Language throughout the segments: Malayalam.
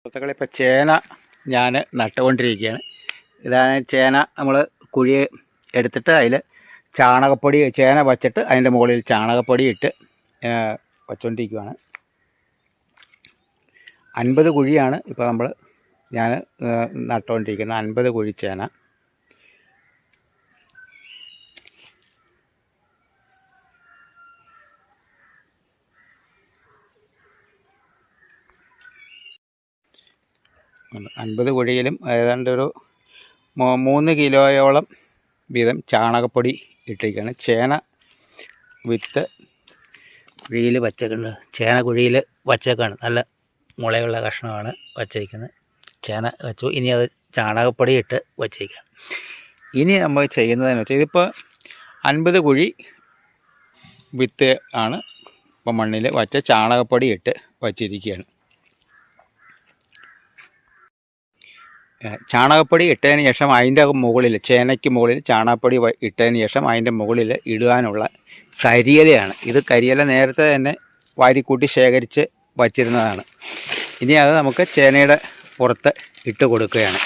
സുഹൃത്തുക്കളെ ഇപ്പോൾ ചേന ഞാൻ നട്ടുകൊണ്ടിരിക്കുകയാണ്. ഇതാണ് ചേന നമ്മൾ കുഴി എടുത്തിട്ട് അതിൽ ചാണകപ്പൊടി ചേന വച്ചിട്ട് അതിന്റെ മുകളിൽ ചാണകപ്പൊടി ഇട്ട് വച്ചുകൊണ്ടിരിക്കുകയാണ് അൻപത് കുഴിയാണ് ഇപ്പോൾ നമ്മൾ ഞാൻ നട്ടുകൊണ്ടിരിക്കുന്നത് അൻപത് കുഴി ചേന. അൻപത് കുഴിയിലും ഏതാണ്ട് ഒരു മൂന്ന് കിലോയോളം വീതം ചാണകപ്പൊടി ഇട്ടിരിക്കുകയാണ്. ചേന വിത്ത് കുഴിയിൽ വച്ചേക്കുന്നത്. ചേന കുഴിയിൽ വച്ചേക്കാണ്. നല്ല മുളയുള്ള കഷ്ണമാണ് വച്ചേക്കുന്നത്. ചേന വെച്ചു. ഇനി അത് ചാണകപ്പൊടി ഇട്ട് വച്ചേക്കാം. ഇനി നമ്മൾ ചെയ്യുന്നതെന്ന് വെച്ചാൽ ഇതിപ്പോൾ അൻപത് കുഴി വിത്ത് ആണ് ഇപ്പോൾ മണ്ണിൽ വച്ച ചാണകപ്പൊടി ഇട്ട് വച്ചിരിക്കുകയാണ്. ചാണകപ്പൊടി ഇട്ടതിന് ശേഷം അതിന്റെ മുകളിൽ ചേനയ്ക്ക് മുകളിൽ ചാണകപ്പൊടി ഇട്ടതിന് ശേഷം അതിന്റെ മുകളിൽ ഇടുവാനുള്ള കരിയിലയാണ്. ഇത് കരിയില നേരത്തെ തന്നെ വാരിക്കൂട്ടി ശേഖരിച്ച് വച്ചിരുന്നതാണ്. ഇനി അത് നമുക്ക് ചേനയുടെ പുറത്ത് ഇട്ട് കൊടുക്കുകയാണ്.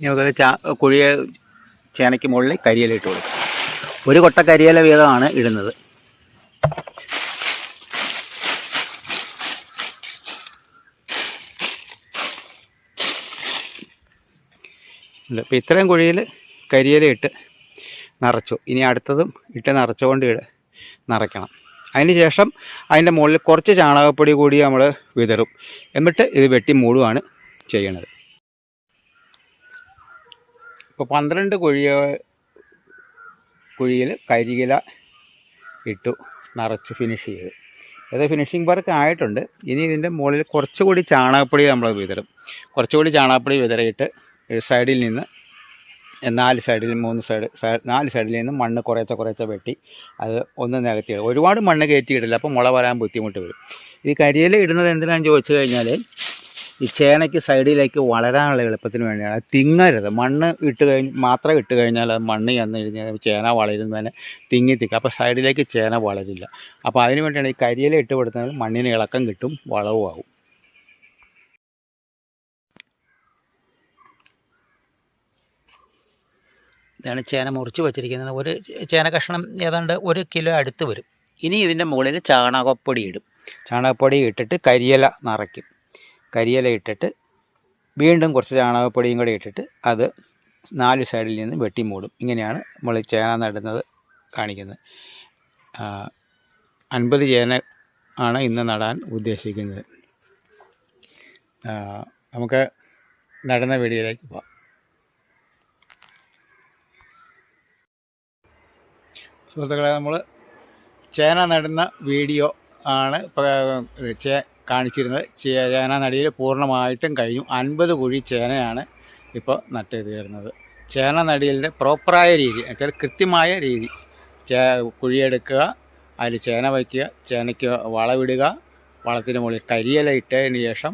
ഇനി മുതൽ ചാ കുഴിയെ ചേനയ്ക്ക് മുകളിൽ കരിയില ഇട്ട് കൊടുക്കും. ഒരു കൊട്ട കരിയില വീതമാണ് ഇടുന്നത്. അപ്പോൾ ഇപ്പം ഇത്രയും കുഴിയിൽ കരിയില ഇട്ട് നിറച്ചു. ഇനി അടുത്തതും ഇട്ട് നിറച്ചുകൊണ്ട് ഇട നിറയ്ക്കണം. അതിന് ശേഷം അതിന്റെ മുകളിൽ കുറച്ച് ചാണകപ്പൊടി കൂടി നമ്മൾ വിതറും. എന്നിട്ട് ഇത് വെട്ടി മൂടുകയാണ് ചെയ്യണത്. ഇപ്പോൾ പന്ത്രണ്ട് കുഴിയ കുഴിയിൽ കരിയില ഇട്ടു നിറച്ച് ഫിനിഷ് ചെയ്ത്. അത് ഫിനിഷിംഗ് വർക്ക് ആയിട്ടുണ്ട്. ഇനി ഇതിന്റെ മുകളിൽ കുറച്ചുകൂടി ചാണകപ്പൊടി നമ്മൾ വിതറും. കുറച്ചുകൂടി ചാണകപ്പൊടി വിതറിയിട്ട് സൈഡിൽ നിന്ന് നാല് സൈഡിൽ മൂന്ന് സൈഡ് നാല് സൈഡിൽ നിന്ന് മണ്ണ് കുറേശ്ശെ കുറേച്ച വെട്ടി അത് ഒന്ന് നികത്തിയിടും. ഒരുപാട് മണ്ണ് കയറ്റിയിടില്ല അപ്പോൾ മുള വരാൻ ബുദ്ധിമുട്ട് വരും. ഈ കരിയില ഇടുന്നത് എന്തിനാണെന്ന് ചോദിച്ചു കഴിഞ്ഞാൽ ഈ ചേനയ്ക്ക് സൈഡിലേക്ക് വളരാനുള്ള എളുപ്പത്തിന് വേണ്ടിയാണ്. തിങ്ങരുത്. മണ്ണ് ഇട്ട് കഴിഞ്ഞ് മാത്രം ഇട്ട് കഴിഞ്ഞാൽ അത് മണ്ണ് ചെന്ന് കഴിഞ്ഞാൽ ചേന വളരുന്നതിന് തിങ്ങി തിക്കുക അപ്പോൾ സൈഡിലേക്ക് ചേന വളരില്ല. അപ്പോൾ അതിന് വേണ്ടിയാണ് ഈ കരിയില ഇട്ട് കൊടുത്താൽ മണ്ണിന് ഇളക്കം കിട്ടും വളവും ആവും. ഇതാണ് ചേന മുറിച്ച് വെച്ചിരിക്കുന്നത്. ഒരു ചേന കഷ്ണം ഏതാണ്ട് ഒരു കിലോ അടുത്ത് വരും. ഇനി ഇതിന്റെ മുകളിൽ ചാണകപ്പൊടി ഇടും. ചാണകപ്പൊടി ഇട്ടിട്ട് കരിയില നിറയ്ക്കും. കരിയില ഇട്ടിട്ട് വീണ്ടും കുറച്ച് ചാണകപ്പൊടിയും കൂടി ഇട്ടിട്ട് അത് നാല് സൈഡിൽ നിന്ന് വെട്ടി മൂടും. ഇങ്ങനെയാണ് നമ്മൾ ചേന നടുന്നത് കാണിക്കുന്നത്. അൻപത് ചേന ആണ് ഇന്ന് നടാൻ ഉദ്ദേശിക്കുന്നത്. നമുക്ക് നടന്ന വീഡിയോയിലേക്ക് പോവാം. സുഹൃത്തുക്കളെ നമ്മൾ ചേന നടുന്ന വീഡിയോ ആണ് ചേ കാണിച്ചിരുന്നത്. ചേന നടിയിൽ പൂർണമായിട്ടും കഴിഞ്ഞു. അൻപത് കുഴി ചേനയാണ് ഇപ്പോൾ നട്ട് തീർന്നത് ചേന നടിയലിന്റെ പ്രോപ്പറായ രീതി എന്നുവെച്ചാൽ കൃത്യമായ രീതി. ചേ കുഴിയെടുക്കുക അതിൽ ചേന വയ്ക്കുക ചേനയ്ക്ക് വളവിടുക വളത്തിന് മുകളിൽ കരിയില ഇട്ടതിന് ശേഷം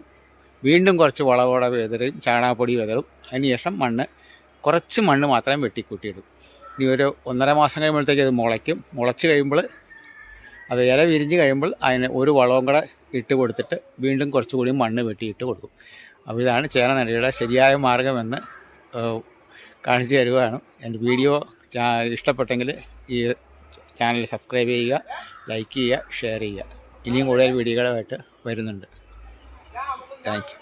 വീണ്ടും കുറച്ച് വളവോടെ വിതറും ചാണകപ്പൊടി വിതറും. അതിന് ശേഷം മണ്ണ് കുറച്ച് മണ്ണ് മാത്രം വെട്ടിക്കൂട്ടിയിടും. ഇനി ഒരു ഒന്നര മാസം കഴിയുമ്പോഴത്തേക്ക് അത് മുളയ്ക്കും. മുളച്ച് കഴിയുമ്പോൾ അത് ഇല വിരിഞ്ഞ് കഴിയുമ്പോൾ അതിന് ഒരു വളവും കൂടെ ഇട്ട് കൊടുത്തിട്ട് വീണ്ടും കുറച്ചുകൂടി മണ്ണ് വെട്ടിയിട്ട് കൊടുക്കും. അപ്പോൾ ഇതാണ് ചേന നടിയുടെ ശരിയായ മാർഗമെന്ന് കാണിച്ചു തരുവാണ്. എന്റെ വീഡിയോ ഇഷ്ടപ്പെട്ടെങ്കിൽ ഈ ചാനൽ സബ്സ്ക്രൈബ് ചെയ്യുക ലൈക്ക് ചെയ്യുക ഷെയർ ചെയ്യുക. ഇനിയും കൂടുതൽ വീഡിയോകളുമായിട്ട് വരുന്നുണ്ട്. താങ്ക്